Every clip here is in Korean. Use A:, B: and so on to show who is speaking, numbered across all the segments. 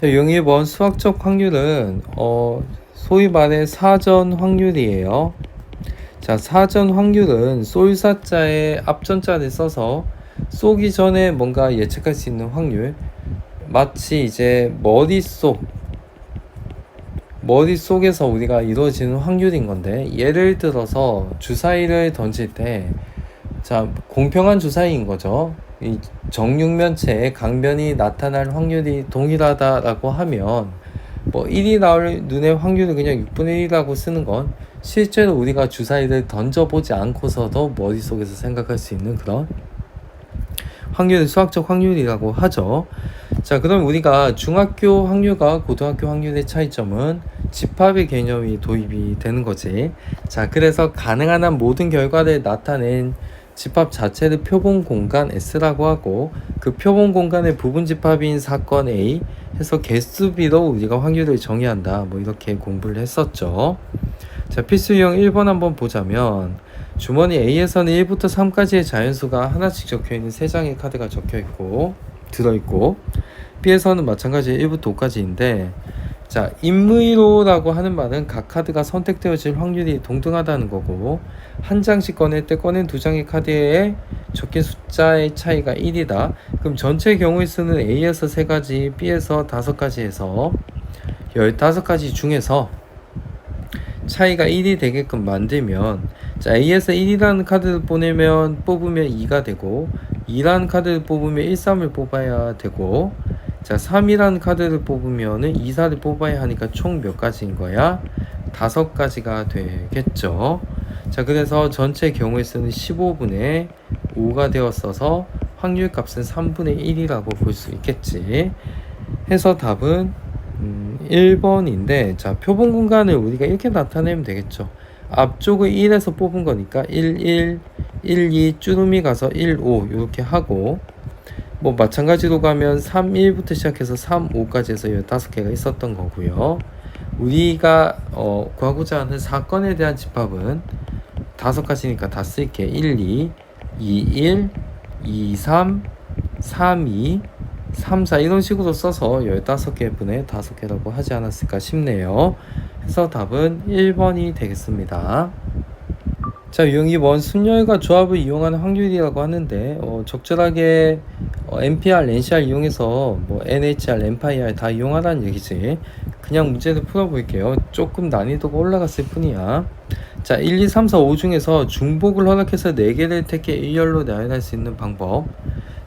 A: 자, 용해 본 수학적 확률은 어, 소위 말해 사전 확률이에요. 자, 사전 확률은 쏠사자의 앞전자를 써서 쏘기 전에 뭔가 예측할 수 있는 확률. 마치 이제 머릿속 머릿속에서 우리가 이루어지는 확률인 건데 예를 들어서 주사위를 던질 때 자, 공평한 주사위인 거죠. 이 정육면체에 강변이 나타날 확률이 동일하다라고 하면 뭐 1이 나올 눈의 확률을 그냥 6분의 1이라고 쓰는 건 실제로 우리가 주사위를 던져보지 않고서도 머릿속에서 생각할 수 있는 그런 확률을 수학적 확률이라고 하죠. 자, 그럼 우리가 중학교 확률과 고등학교 확률의 차이점은 집합의 개념이 도입이 되는 거지. 자, 그래서 가능한 한 모든 결과를 나타낸 집합 자체를 표본 공간 S라고 하고 그 표본 공간의 부분 집합인 사건 A 해서 개수 B로 우리가 확률을 정의한다. 뭐 이렇게 공부를 했었죠. 자, 필수 유형 1번 한번 보자면 주머니 A에서는 1부터 3까지의 자연수가 하나씩 적혀 있는 3장의 카드가 적혀 있고 들어 있고 B에서는 마찬가지 1부터 5까지인데 자, 임의로라고 하는 말은 각 카드가 선택되어질 확률이 동등하다는 거고 한 장씩 꺼낼 때 꺼낸 두 장의 카드에 적힌 숫자의 차이가 1이다. 그럼 전체 경우의 수는 A에서 3가지, B에서 5가지에서 15가지 중에서 차이가 1이 되게끔 만들면 자, A에서 1이라는 카드를 보내면 뽑으면 2가 되고 2라는 카드를 뽑으면 1, 3을 뽑아야 되고 자, 3이라는 카드를 뽑으면 2사를 뽑아야 하니까 총 몇 가지인 거야? 다섯 가지가 되겠죠. 자, 그래서 전체 경우의 수는 15분의 5가 되었어서 확률 값은 3분의 1이라고 볼 수 있겠지. 해서 답은 음, 1번인데, 자, 표본 공간을 우리가 이렇게 나타내면 되겠죠. 앞쪽을 1에서 뽑은 거니까 1, 1, 1, 2, 주름이 가서 1, 5, 이렇게 하고, 뭐 마찬가지로 가면 3, 1부터 시작해서 3, 5까지 해서 15개가 있었던 거고요. 우리가 어, 구하고자 하는 사건에 대한 집합은 5 가지니까 다 쓸게. 1, 2, 2, 1, 2, 3, 3, 2, 3, 4 이런 식으로 써서 15개 분의 5개라고 하지 않았을까 싶네요. 해서 답은 1번이 되겠습니다. 자, 유형 2번 순열과 조합을 이용하는 확률이라고 하는데 어, 적절하게 어, NPR, NCR 이용해서 뭐 NHR, MPR 다 이용하라는 얘기지. 그냥 문제를 풀어볼게요. 조금 난이도가 올라갔을 뿐이야. 자, 1, 2, 3, 4, 5 중에서 중복을 허락해서 4개를 택해 1열로 나열할 수 있는 방법.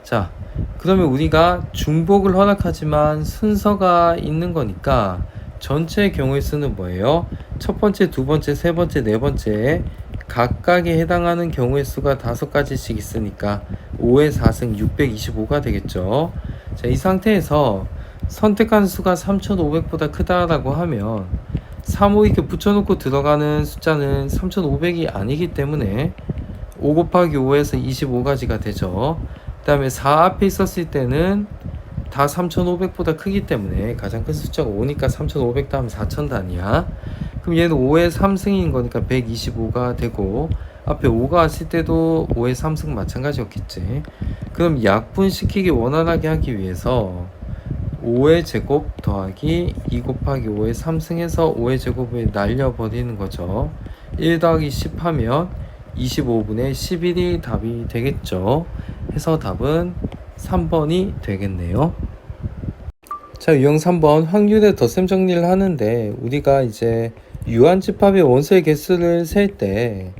A: 자, 그러면 우리가 중복을 허락하지만 순서가 있는 거니까 전체 경우의 수는 뭐예요? 첫 번째, 두 번째, 세 번째, 네 번째 각각에 해당하는 경우의 수가 5가지씩 있으니까 5의 4승 625가 되겠죠. 자, 이 상태에서 선택한 수가 3500보다 크다라고 하면 3 5 이렇게 붙여놓고 들어가는 숫자는 3500이 아니기 때문에 5 곱하기 5에서 25가지가 되죠. 그 다음에 4 앞에 있었을 때는 다 3500보다 크기 때문에 가장 큰 숫자가 5니까 3500 다음 4000단이야 그럼 얘는 5의 3승인 거니까 125가 되고 앞에 5가 왔을 때도 5의 3승 마찬가지였겠지. 그럼 약분시키기 원활하게 하기 위해서 5의 제곱 더하기 2 곱하기 5의 3승해서 5의 제곱을 날려버리는 거죠. 1 더하기 10 하면 25분의 11이 답이 되겠죠. 해서 답은 3번이 되겠네요. 자, 유형 3번 확률의 덧셈 정리를 하는데 우리가 이제 유한집합의 원소의 개수를 셀 때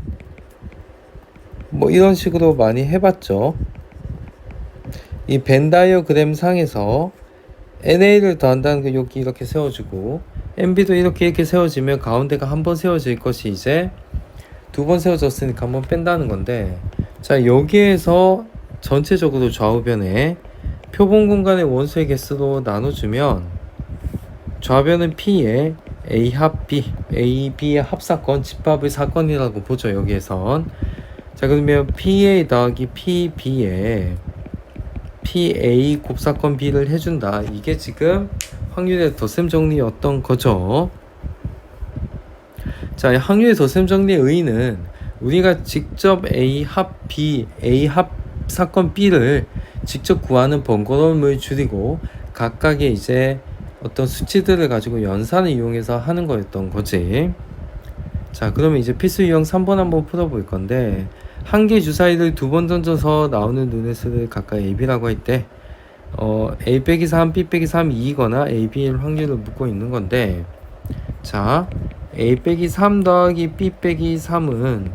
A: 뭐 이런 식으로 많이 해봤죠. 이 벤다이어그램 상에서 NA를 더한다는 게 그 여기 이렇게 세워지고 MB도 이렇게 이렇게 세워지면 가운데가 한 번 세워질 것이 이제 두 번 세워졌으니까 한번 뺀다는 건데 자 여기에서 전체적으로 좌우변에 표본 공간의 원소의 개수로 나눠주면 좌변은 P에 A합 B, A, B의 합사건, 집합의 사건이라고 보죠. 여기에선. 자, 그러면 PA 더하기 PB에 PA 곱사건 B를 해준다. 이게 지금 확률의 덧셈 정리였던 거죠. 자, 확률의 덧셈 정리의 의의는 우리가 직접 A 합 B, A 합 사건 B를 직접 구하는 번거로움을 줄이고 각각의 이제 어떤 수치들을 가지고 연산을 이용해서 하는 거였던 거지. 자, 그러면 이제 필수 유형 3번 한번 풀어볼 건데 한 개 주사위를 두 번 던져서 나오는 눈의 수를 각각 AB라고 할때 어, A 빼기 3, B 빼기 3, 2이거나 AB일 확률을 묻고 있는 건데 자, A 빼기 3 더하기 B 빼기 3은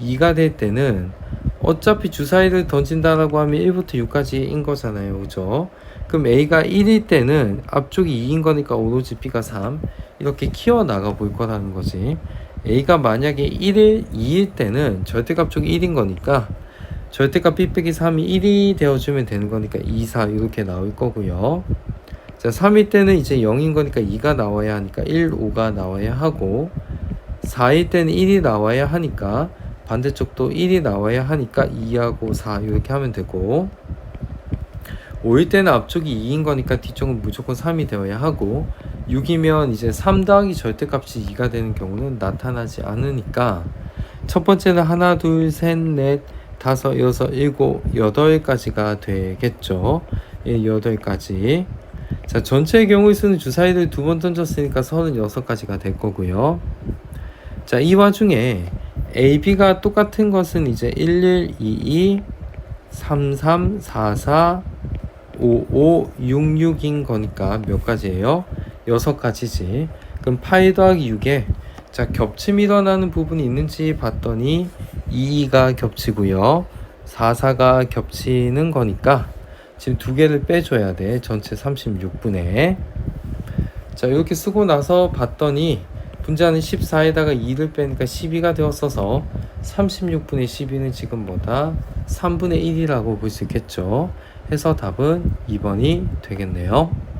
A: 2가 될 때는 어차피 주사위를 던진다라고 하면 1부터 6까지인 거잖아요. 그죠? 그럼 A가 1일 때는 앞쪽이 2인 거니까 오로지 B가 3 이렇게 키워나가 볼 거라는 거지 A가 만약에 1일, 2일 때는 절대값 쪽 1인 거니까 절대값 B 빼기 3이 1이 되어주면 되는 거니까 2, 4 이렇게 나올 거고요 자 3일 때는 이제 0인 거니까 2가 나와야 하니까 1, 5가 나와야 하고 4일 때는 1이 나와야 하니까 반대쪽도 1이 나와야 하니까 2하고 4 이렇게 하면 되고 5일 때는 앞쪽이 2인 거니까 뒤쪽은 무조건 3이 되어야 하고 6이면 이제 3 더하기 절대값이 2가 되는 경우는 나타나지 않으니까 첫 번째는 하나 둘셋넷 다섯 여섯 일곱 여덟까지가 되겠죠 예, 여덟까지 자 전체의 경우에서는 주사위를 두 번 던졌으니까 3 6까지가될 거고요 자이 와중에 AB가 똑같은 것은 이제 1122 3344 5566인 거니까 몇 가지예요? 여섯 가지지. 그럼 파이 더하기 6에 자, 겹침 일어나는 부분이 있는지 봤더니 2가 겹치고요. 44가 겹치는 거니까 지금 두 개를 빼줘야 돼. 전체 36분에. 자, 이렇게 쓰고 나서 봤더니 분자는 14에다가 2를 빼니까 12가 되었어서 36분의 12는 지금 뭐다? 3분의 1이라고 볼 수 있겠죠. 해서 답은 2번이 되겠네요.